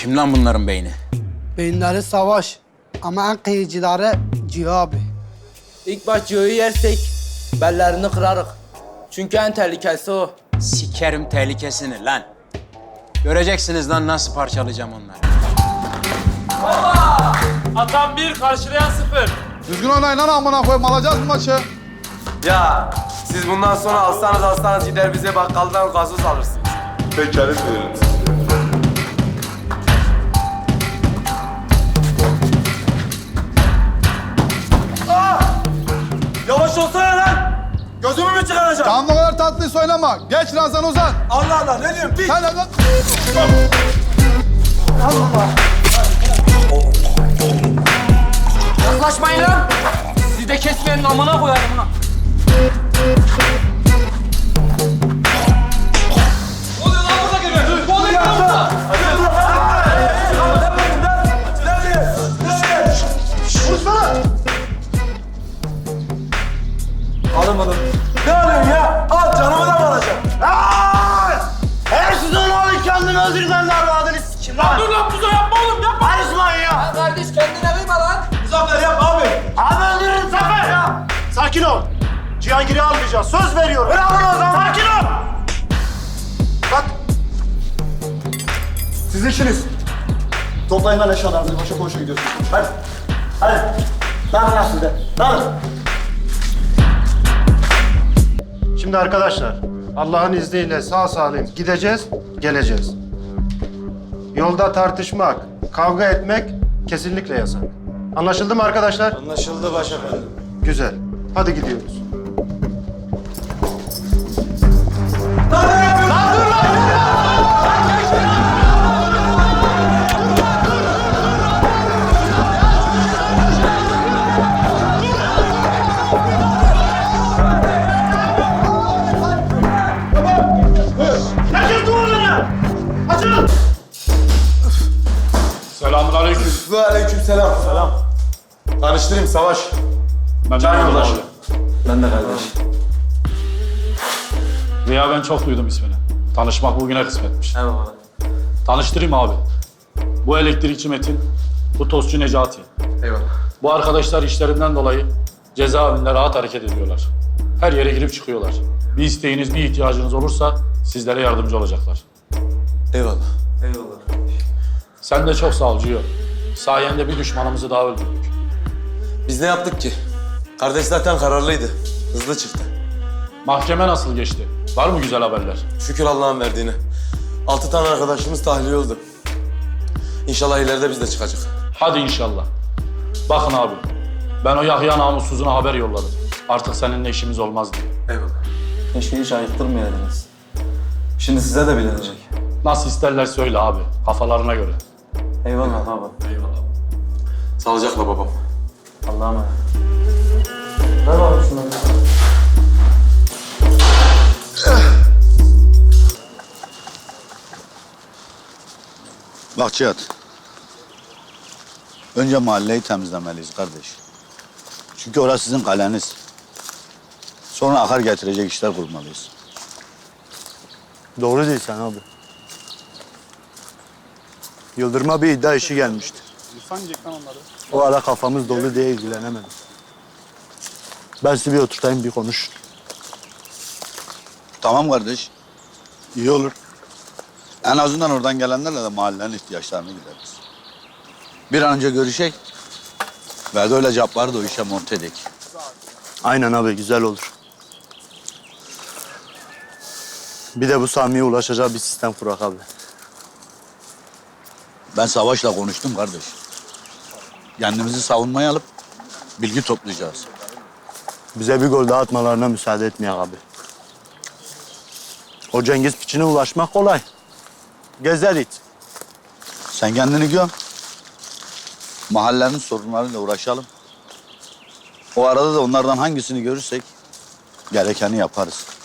Kim lan bunların beyni? Beyinleri savaş. Ama en kıyıcıları Ciho abi. İlk baş Ciho'yu yersek bellerini kırarık. Çünkü en tehlikelisi o. Sikerim tehlikesini lan. Göreceksiniz lan nasıl parçalayacağım onları. Atan bir, karşılayan sıfır. Düzgün oynayın lan amına koyayım alacağız bu maçı. Ya siz bundan sonra alsanız alsanız gider bize bakkaldan gazoz alırsınız. Pekala verelim size. Çıkaracağım? Tamam kadar tatlıysa oynama. Geç lan sen uzan. Allah Allah ne diyorsun? Pis! Sen de lan. Yaklaşmayın lan! Sizi de kesmeyenin amına koyarım ha. Sakin ol. Cihangir'i almayacağız. Söz veriyorum. Bırak onu o zaman. Sakin ol. Bak. Siz işiniz. Toplayın lan eşyalarınızı. Koşa koşa gidiyorsunuz. Hadi. Hadi. Dağılın lan siz de. Dağılın. Şimdi arkadaşlar, Allah'ın izniyle sağ salim gideceğiz, geleceğiz. Yolda tartışmak, kavga etmek kesinlikle yasak. Anlaşıldı mı arkadaşlar? Anlaşıldı başefendim. Güzel. Hadi gidiyoruz. Herkes duvarlara! Açılın! Selamun aleyküm. Ve aleyküm selam. Selam. Tanıştırayım Savaş. Ben Can oldum. Ben de kardeş. Ziya ben çok duydum ismini. Tanışmak bugüne kısmetmiş. Eyvallah. Tanıştırayım abi. Bu elektrikçi Metin, bu tostçu Necati. Eyvallah. Bu arkadaşlar işlerinden dolayı cezaevinde rahat hareket ediyorlar. Her yere girip çıkıyorlar. Bir isteğiniz, bir ihtiyacınız olursa sizlere yardımcı olacaklar. Eyvallah. Eyvallah. Sen de çok sağ ol Ciyo. Sayende bir düşmanımızı daha öldürdük. Biz ne yaptık ki? Kardeş zaten kararlıydı. Hızlı çıktı. Mahkeme nasıl geçti? Var mı güzel haberler? Şükür Allah'ın verdiğine. Altı tane arkadaşımız tahliye oldu. İnşallah ileride biz de çıkacak. Hadi inşallah. Bakın abi, ben o Yahya namussuzuna haber yolladım. Artık seninle işimiz olmaz diye. Eyvallah. Keşke hiç ayıktırmayaydınız. Şimdi size de bilinecek. Nasıl isterler söyle abi, kafalarına göre. Eyvallah baba. Sağlıcakla babam. Allah'a emanet. Bak Cihat. Önce mahalleyi temizlemeliyiz kardeş. Çünkü orası sizin kaleniz. Sonra akar getirecek işler kurmalıyız. Doğru değilsen abi. Yıldırım'a bir iddia işi gelmişti. O ara kafamız dolu diye ilgilenemedim. Ben sizi bir oturtayım bir konuş. Tamam kardeş. İyi olur. En azından oradan gelenlerle de mahallenin ihtiyaçlarını gideriz. Bir an önce görüşek. Ve de öyle capları da o işe monte edek. Aynen abi güzel olur. Bir de bu Sami'ye ulaşacağı bir sistem kurak abi. Ben Savaş'la konuştum kardeş. Kendimizi savunmaya alıp bilgi toplayacağız. Bize bir gol daha atmalarına müsaade etmeyek abi. O Cengiz piçine ulaşmak kolay. Gezer it. Sen kendini göm. Mahallenin sorunlarıyla uğraşalım. O arada da onlardan hangisini görürsek gerekeni yaparız.